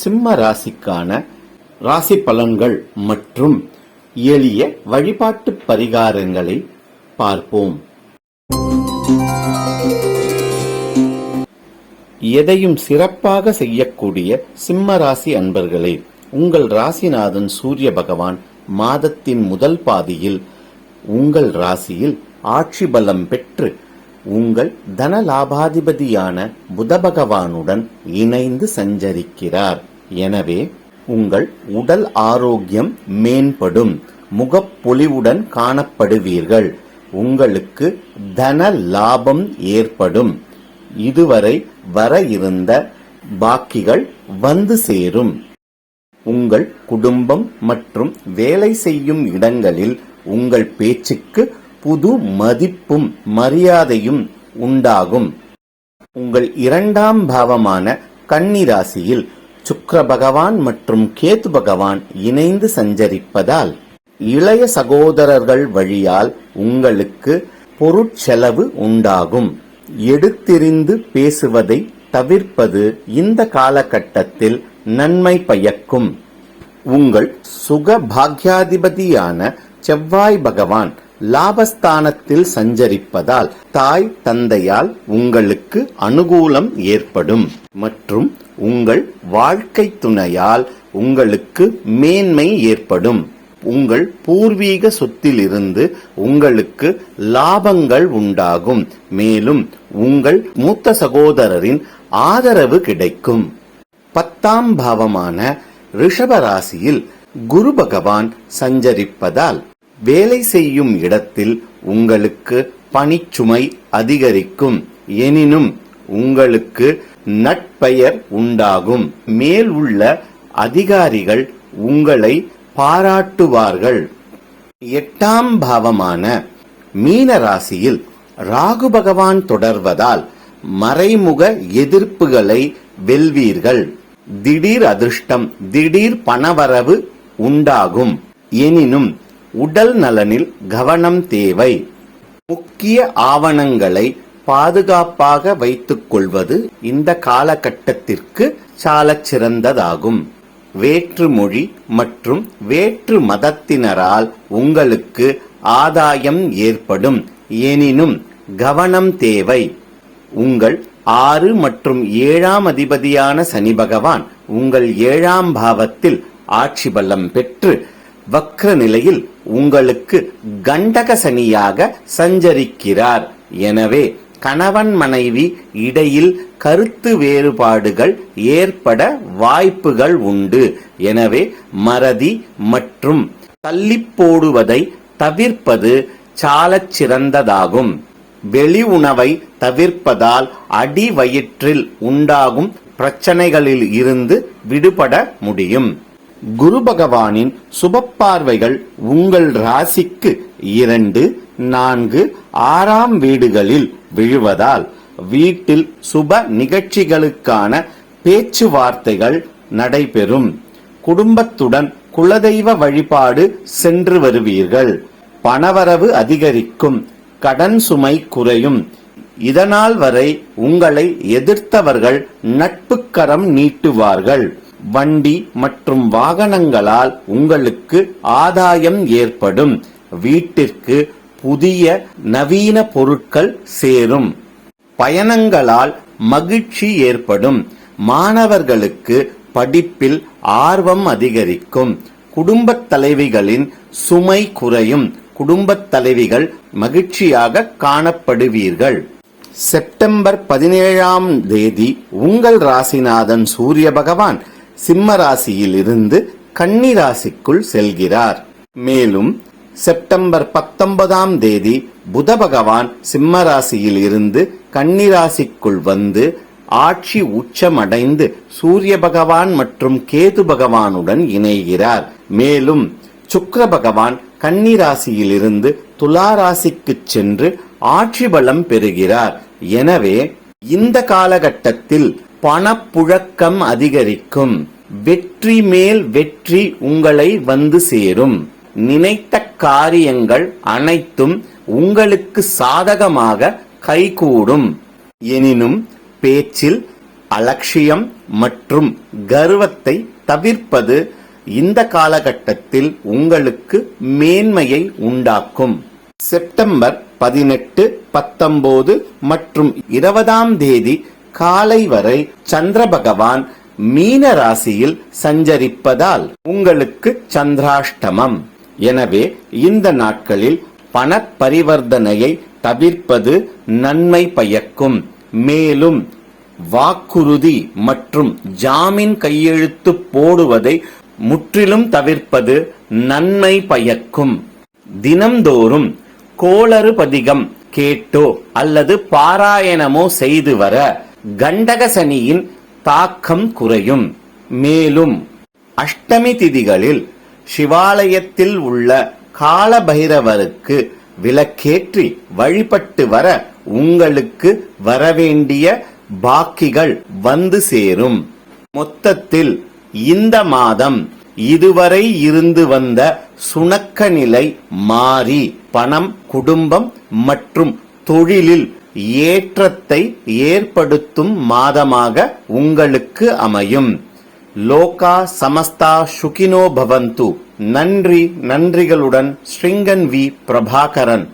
சிம்ம ராசிக்கான ராசி பலன்கள் மற்றும் எளிய வழிபாட்டு பரிகாரங்களை பார்ப்போம். எதையும் சிறப்பாக செய்யக்கூடிய சிம்ம ராசி அன்பர்களே உங்கள் ராசிநாதன் சூரிய பகவான் மாதத்தின் முதல் பாதியில் உங்கள் ராசியில் ஆட்சி பலம் பெற்று உங்கள் தன லாபாதிபதியான புத பகவானுடன் இணைந்து சஞ்சரிக்கிறார். எனவே உங்கள் உடல் ஆரோக்கியம் மேம்படும் முகப்பொலிவுடன் காணப்படுவீர்கள். உங்களுக்கு தன லாபம் ஏற்படும். இதுவரை வர இருந்த பாக்கிகள் வந்து சேரும். உங்கள் குடும்பம் மற்றும் வேலை செய்யும் இடங்களில் உங்கள் பேச்சுக்கு புது மதிப்பும் மரியாதையும் உண்டாகும். உங்கள் இரண்டாம் பாவமான கன்னிராசியில் சுக்கிர பகவான் மற்றும் கேது பகவான் இணைந்து சஞ்சரிப்பதால் இளைய சகோதரர்கள் வழியால் உங்களுக்கு பொருட்செலவு உண்டாகும். எடுத்தெறிந்து பேசுவதை தவிர்ப்பது இந்த காலகட்டத்தில் நன்மை பயக்கும். உங்கள் சுக பாக்யாதிபதியான செவ்வாய் பகவான் லாபஸ்தானத்தில் சஞ்சரிப்பதால் தாய் தந்தையால் உங்களுக்கு அனுகூலம் ஏற்படும். மற்றும் உங்கள் வாழ்க்கை துணையால் உங்களுக்கு மேன்மை ஏற்படும். உங்கள் பூர்வீக சொத்திலிருந்து உங்களுக்கு லாபங்கள் உண்டாகும். மேலும் உங்கள் மூத்த சகோதரரின் ஆதரவு கிடைக்கும். பத்தாம் பாவமான ரிஷபராசியில் குரு பகவான் சஞ்சரிப்பதால் வேலை செய்யும் இடத்தில் உங்களுக்கு பணிச்சுமை அதிகரிக்கும். எனினும் உங்களுக்கு நட்பெயர் உண்டாகும். மேல் உள்ள அதிகாரிகள் உங்களை பாராட்டுவார்கள். எட்டாம் பாவமான மீன ராசியில் ராகு பகவான் தொடர்வதால் மறைமுக எதிர்ப்புகளை வெல்வீர்கள். திடீர் அதிர்ஷ்டம் திடீர் பணவரவு உண்டாகும். எனினும் உடல் நலனில் கவனம் தேவை. முக்கிய ஆவணங்களை பாதுகாப்பாக வைத்துக் கொள்வது இந்த காலகட்டத்திற்கு சாலச் சிறந்ததாகும். வேற்று மொழி மற்றும் வேற்று மதத்தினரால் உங்களுக்கு ஆதாயம் ஏற்படும். எனினும் கவனம் தேவை. உங்கள் ஆறு மற்றும் ஏழாம் அதிபதியான சனி பகவான் உங்கள் ஏழாம் பாவத்தில் ஆட்சி பலம் பெற்று வக்ர நிலையில் உங்களுக்கு கண்டக சனியாக சஞ்சரிக்கிறார். எனவே கணவன் மனைவி இடையில் கருத்து வேறுபாடுகள் ஏற்பட வாய்ப்புகள் உண்டு. எனவே மறதி மற்றும் தள்ளி போடுவதை தவிர்ப்பது சாலச் சிறந்ததாகும். வெளி உணவை தவிர்ப்பதால் அடி வயிற்றில் உண்டாகும் பிரச்சனைகளில் இருந்து விடுபட முடியும். குரு பகவானின் சுப பார்வைகள் உங்கள் ராசிக்கு இரண்டு நான்கு ஆறாம் வீடுகளில் விழுவதால் வீட்டில் சுப நிகழ்ச்சிகளுக்கான பேச்சுவார்த்தைகள் நடைபெறும். குடும்பத்துடன் குலதெய்வ வழிபாடு சென்று வருவீர்கள். பணவரவு அதிகரிக்கும். கடன் சுமை குறையும். இதனால் வரை உங்களை எதிர்த்தவர்கள் நட்புக்கரம் நீட்டுவார்கள். வண்டி மற்றும் வாகனங்களால் உங்களுக்கு ஆதாயம் ஏற்படும். வீட்டிற்கு புதிய நவீன பொருட்கள் சேரும். பயணங்களால் மகிழ்ச்சி ஏற்படும். மாணவர்களுக்கு படிப்பில் ஆர்வம் அதிகரிக்கும். குடும்பத் தலைவிகளின் சுமை குறையும். குடும்பத் தலைவிகள் மகிழ்ச்சியாக காணப்படுவீர்கள். செப்டம்பர் பதினேழாம் தேதி உங்கள் ராசிநாதன் சூரிய பகவான் சிம்ம ராசியில் இருந்து கன்னி ராசிக்குள் செல்கிறார். மேலும் செப்டம்பர் பத்தொன்பதாம் தேதி புத பகவான் சிம்ம ராசியில் இருந்து கன்னி ராசிக்குள் வந்து ஆட்சி உச்சமடைந்து சூரிய பகவான் மற்றும் கேது பகவானுடன் இணைகிறார். மேலும் சுக்கர பகவான் கன்னி துலா ராசிக்கு சென்று ஆட்சி பலம் பெறுகிறார். எனவே இந்த காலகட்டத்தில் பணப்புழக்கம் அதிகரிக்கும். வெற்றி மேல் வெற்றி உங்களை வந்து சேரும். நினைத்த காரியங்கள் அனைத்தும் உங்களுக்கு சாதகமாக கைகூடும். எனினும் பேச்சில் அலட்சியம் மற்றும் கர்வத்தை தவிர்ப்பது இந்த காலகட்டத்தில் உங்களுக்கு மேன்மையை உண்டாக்கும். செப்டம்பர் பதினெட்டு பத்தொன்பது மற்றும் இருபதாம் தேதி காலை வரை சந்திர பகவான் மீன ராசியில் சஞ்சரிப்பதால் உங்களுக்கு சந்திராஷ்டமம். எனவே இந்த நாட்களில் பண பரிவர்த்தனையை தவிர்ப்பது நன்மை பயக்கும். மேலும் வாக்குறுதி மற்றும் ஜாமீன் கையெழுத்து போடுவதை முற்றிலும் தவிர்ப்பது நன்மை பயக்கும். தினம்தோறும் கோளறு பதிகம் கேட்டோ அல்லது பாராயணமோ செய்து வர கண்டக சனியின் தாக்கம் குறையும். மேலும் அஷ்டமி திதிகளில் சிவாலயத்தில் உள்ள காலபைரவருக்கு விளக்கேற்றி வழிபட்டு வர உங்களுக்கு வரவேண்டிய பாக்கிகள் வந்து சேரும். மொத்தத்தில் இந்த மாதம் இதுவரை இருந்து வந்த சுணக்க நிலை மாறி பணம் குடும்பம் மற்றும் தொழிலில் ஏற்றத்தை ஏற்படுத்தும் மாதமாக உங்களுக்கு அமையும். லோகா சமஸ்தா சுகினோ பவந்து. நன்றி நன்றிகளுடன் ஸ்ரிங்கன் வி பிரபாகரன்.